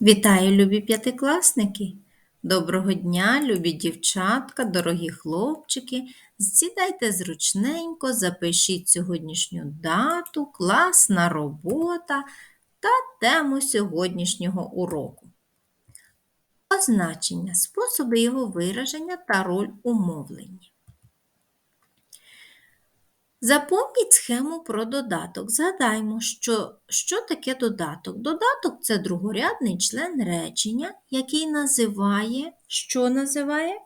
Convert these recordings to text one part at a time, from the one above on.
Вітаю, любі п'ятикласники! Доброго дня, любі дівчатка, дорогі хлопчики. Сідайте зручненько, запишіть сьогоднішню дату, класна робота та тему сьогоднішнього уроку. Означення, способи його вираження та роль у мовленні. Запомніть схему про додаток. Згадаймо, що що таке додаток. Додаток це другорядний член речення, який називає, що називає?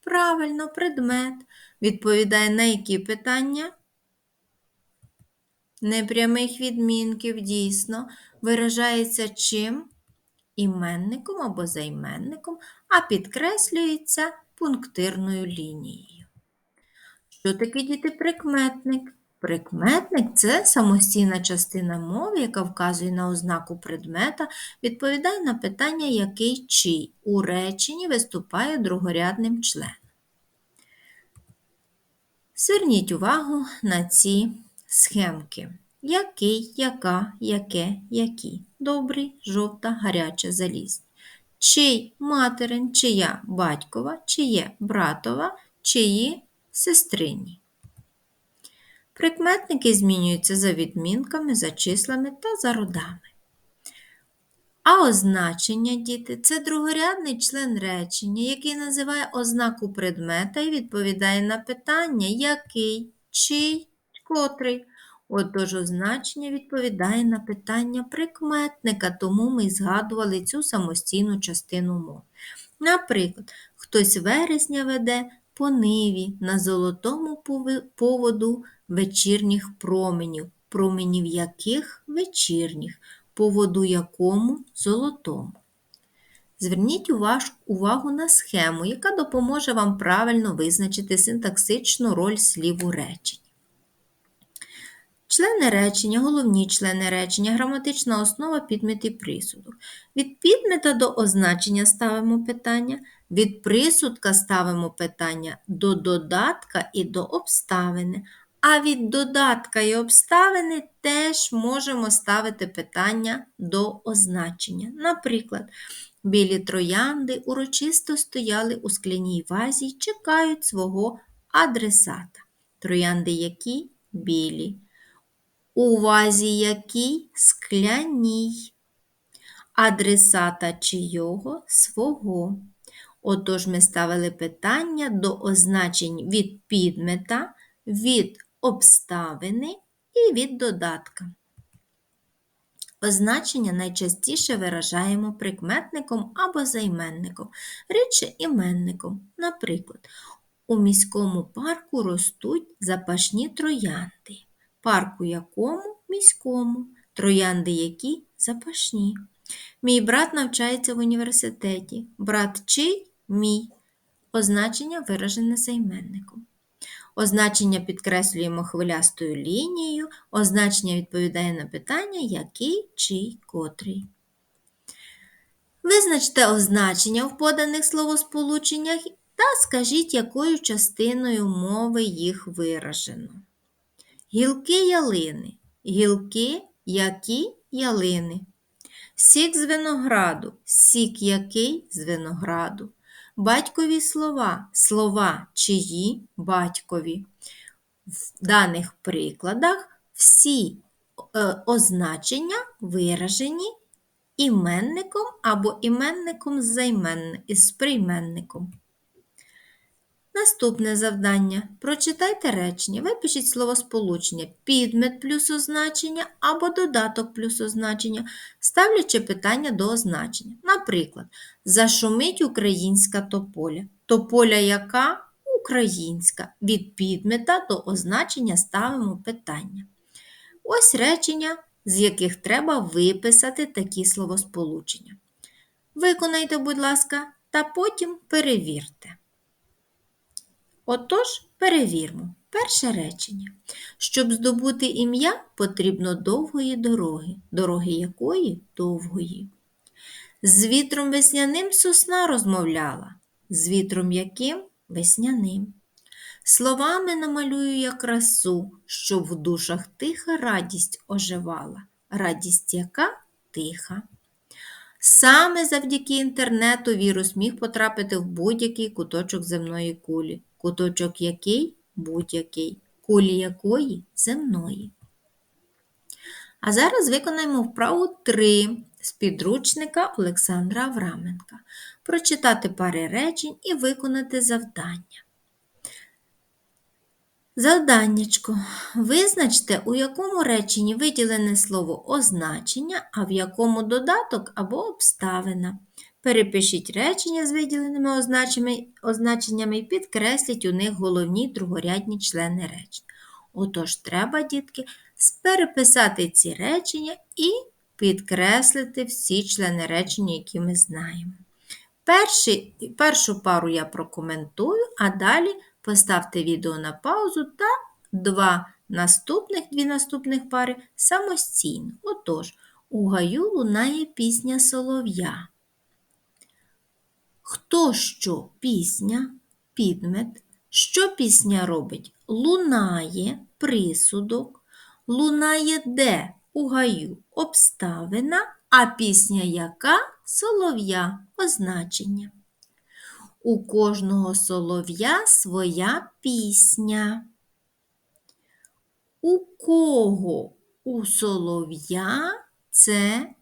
Правильно, предмет. Відповідає на які питання? Непрямих відмінків, дійсно, виражається чим? Іменником або займенником, а підкреслюється пунктирною лінією. Що таке діти прикметник? Прикметник це самостійна частина мови, яка вказує на ознаку предмета, відповідає на питання, який чий у реченні виступає другорядним членом. Зверніть увагу на ці схемки. Який, яка, яке, які. Добрий, жовта, гаряча, залізь. Чий материн, чия батькова, чиє братова, чиї сестрині. Прикметники змінюються за відмінками, за числами та за родами. А означення діти це другорядний член речення, який називає ознаку предмета і відповідає на питання, який, чий, котрий. Отож, означення відповідає на питання прикметника, тому ми згадували цю самостійну частину мови. Наприклад, хтось вересня веде по ниві на золотому поводу вечірніх променів, променів яких вечірніх, поводу якому золотому. Зверніть увагу на схему, яка допоможе вам правильно визначити синтаксичну роль слів у реченні. Члени речення, головні члени речення, граматична основа, підмет і присудок. Від підмета до означення ставимо питання, від присудка ставимо питання до додатка і до обставини. А від додатка і обставини теж можемо ставити питання до означення. Наприклад, білі троянди урочисто стояли у скляній вазі й чекають свого адресата. Троянди які білі у вазі якій скляній, адресата чийого свого. Отож ми ставили питання до означень від підмета, від обставини і від додатка. Означення найчастіше виражаємо прикметником або займенником, рідше іменником. Наприклад, у міському парку ростуть запашні троянди парку якому міському, троянди які запашні. Мій брат навчається в університеті. Брат чий мій. Означення виражене займенником. Означення підкреслюємо хвилястою лінією, означення відповідає на питання, який чий котрий. Визначте означення в поданих словосполученнях та скажіть, якою частиною мови їх виражено. Гілки ялини. Гілки які ялини. Сік з винограду. Сік який з винограду. Батькові слова. Слова чиї батькові. В даних прикладах всі е, означення виражені іменником або іменником з, займен... з прийменником. Наступне завдання. Прочитайте речення, випишіть словосполучення, підмет плюс означення або додаток плюс означення, ставлячи питання до означення. Наприклад, зашумить українська тополя. Тополя яка? Українська. Від підмета до означення ставимо питання. Ось речення, з яких треба виписати такі словосполучення. Виконайте, будь ласка, та потім перевірте. Отож, перевірмо. Перше речення. Щоб здобути ім'я, потрібно довгої дороги, дороги якої довгої. З вітром весняним сосна розмовляла, з вітром яким весняним. Словами намалюю я красу, щоб в душах тиха радість оживала. Радість яка тиха. Саме завдяки інтернету вірус міг потрапити в будь-який куточок земної кулі. Куточок який будь-який, кулі якої земної. А зараз виконаємо вправу 3 з підручника Олександра Авраменка. Прочитати пари речень і виконати завдання. Завданнячко. Визначте, у якому реченні виділене слово означення, а в якому додаток або обставина. Перепишіть речення з виділеними означеннями і підкресліть у них головні другорядні члени речення. Отож, треба, дітки, переписати ці речення і підкреслити всі члени речення, які ми знаємо. Перші, Першу пару я прокоментую, а далі поставте відео на паузу та два наступних, дві наступних пари самостійно. Отож, у гаю лунає пісня солов'я. Хто що пісня, підмет, що пісня робить? Лунає присудок, лунає де у гаю обставина, а пісня яка солов'я означення. У кожного солов'я своя пісня. У кого у солов'я це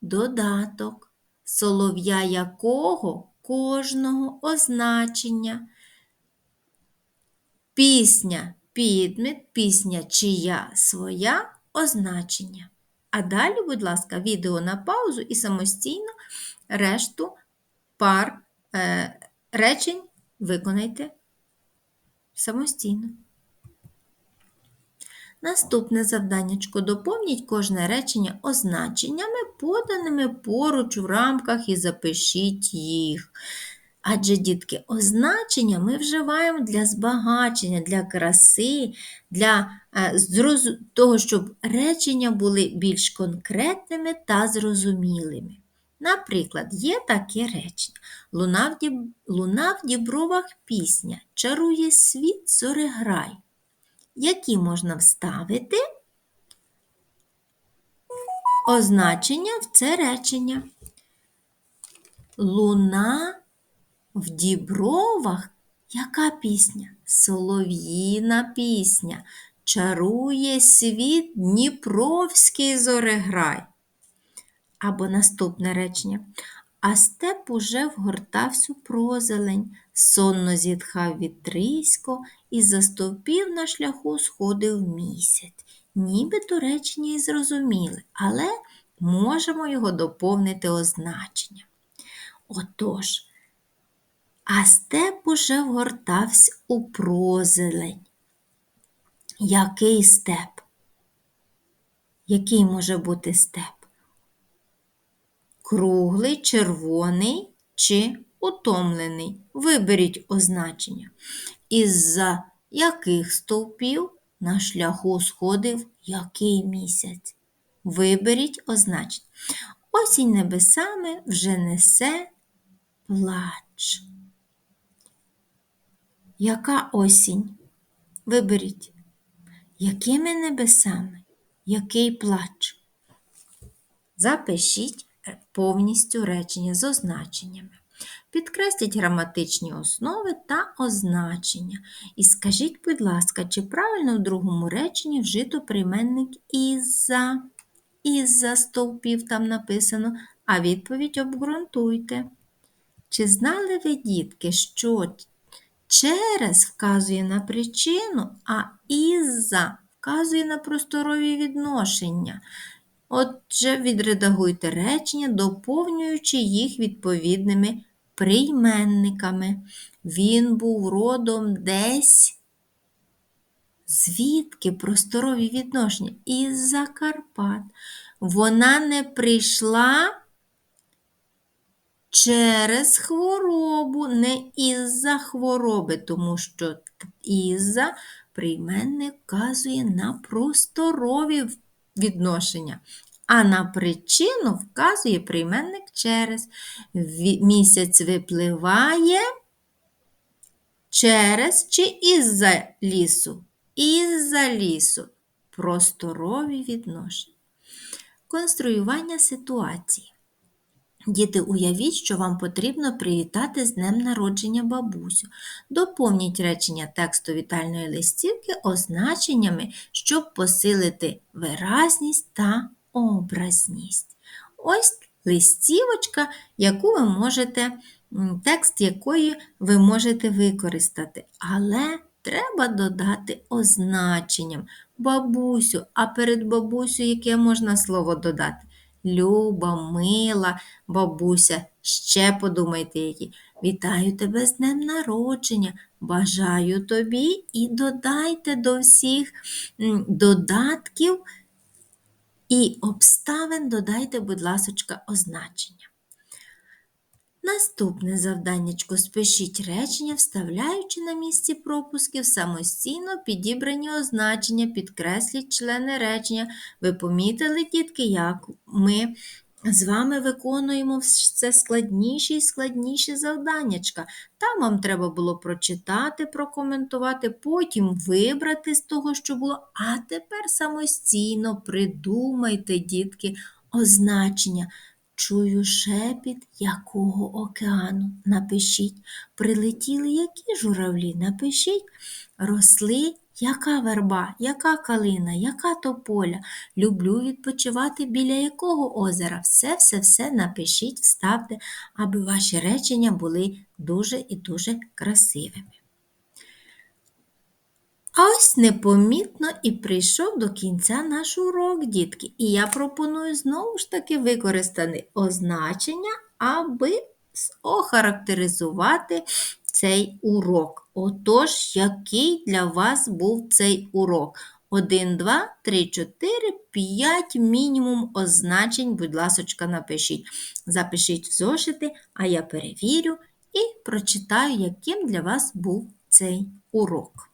додаток, солов'я якого кожного означення. Пісня підмет, пісня чия своя означення. А далі, будь ласка, відео на паузу і самостійно решту пар е, речень виконайте самостійно. Наступне завданнячко доповніть кожне речення означеннями, поданими поруч в рамках і запишіть їх. Адже, дітки, означення ми вживаємо для збагачення, для краси, для е, того, щоб речення були більш конкретними та зрозумілими. Наприклад, є таке речення: Луна в, дібровах пісня, чарує світ зореграй. Які можна вставити означення в це речення? Луна в дібровах яка пісня? Солов'їна пісня. Чарує світ Дніпровський зореграй. Або наступне речення. А степ уже вгортався прозелень, сонно зітхав вітрисько і за на шляху сходив місяць. Нібито речення і зрозуміли, але можемо його доповнити означення. Отож, а степ уже вгортався у прозелень. Який степ? Який може бути степ? Круглий, червоний чи утомлений. Виберіть означення. Із-за яких стовпів на шляху сходив який місяць? Виберіть означення. Осінь небесами вже несе плач. Яка осінь? Виберіть, якими небесами, який плач? Запишіть повністю речення з означеннями. Підкресліть граматичні основи та означення. І скажіть, будь ласка, чи правильно в другому реченні вжито прийменник із-за, із-за стовпів там написано, а відповідь обґрунтуйте. Чи знали ви, дітки, що через вказує на причину, а із-за вказує на просторові відношення? Отже, відредагуйте речення, доповнюючи їх відповідними прийменниками. Він був родом десь. Звідки просторові відношення? Із Закарпат. Вона не прийшла через хворобу, не із-за хвороби, тому що із-за прийменник вказує на просторові відношення. А на причину вказує прийменник через. Місяць випливає через чи із-за лісу. Із-за лісу. Просторові відношення. Конструювання ситуації. Діти, уявіть, що вам потрібно привітати з днем народження бабусю. Доповніть речення тексту вітальної листівки означеннями, щоб посилити виразність та образність. Ось листівочка, яку ви можете, текст якої ви можете використати. Але треба додати означенням бабусю, а перед бабусю яке можна слово додати? Люба, мила, бабуся, ще подумайте які. Вітаю тебе з днем народження, бажаю тобі і додайте до всіх додатків і обставин додайте, будь ласочка, означення. Наступне завданнячко спишіть речення, вставляючи на місці пропусків самостійно підібрані означення, підкресліть члени речення. Ви помітили, дітки, як ми з вами виконуємо все складніші і складніші завданнячка. Там вам треба було прочитати, прокоментувати, потім вибрати з того, що було. А тепер самостійно придумайте, дітки, означення. Чую шепіт якого океану. Напишіть, прилетіли які журавлі, напишіть, росли яка верба, яка калина, яка тополя. Люблю відпочивати біля якого озера. Все-все-все напишіть, вставте, аби ваші речення були дуже і дуже красивими. А ось непомітно і прийшов до кінця наш урок, дітки. І я пропоную знову ж таки використати означення, аби охарактеризувати цей урок. Отож, який для вас був цей урок? 1, 2, 3, 4, 5 мінімум означень, будь ласочка, напишіть. Запишіть в зошити, а я перевірю і прочитаю, яким для вас був цей урок.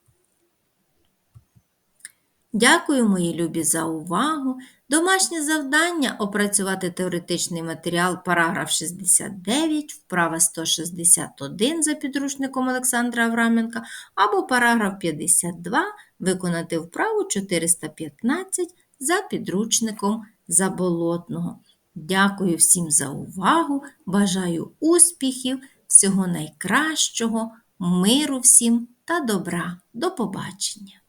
Дякую, мої любі, за увагу. Домашнє завдання опрацювати теоретичний матеріал параграф 69, вправа 161 за підручником Олександра Авраменка або параграф 52 виконати вправу 415 за підручником Заболотного. Дякую всім за увагу, бажаю успіхів, всього найкращого, миру всім та добра. До побачення!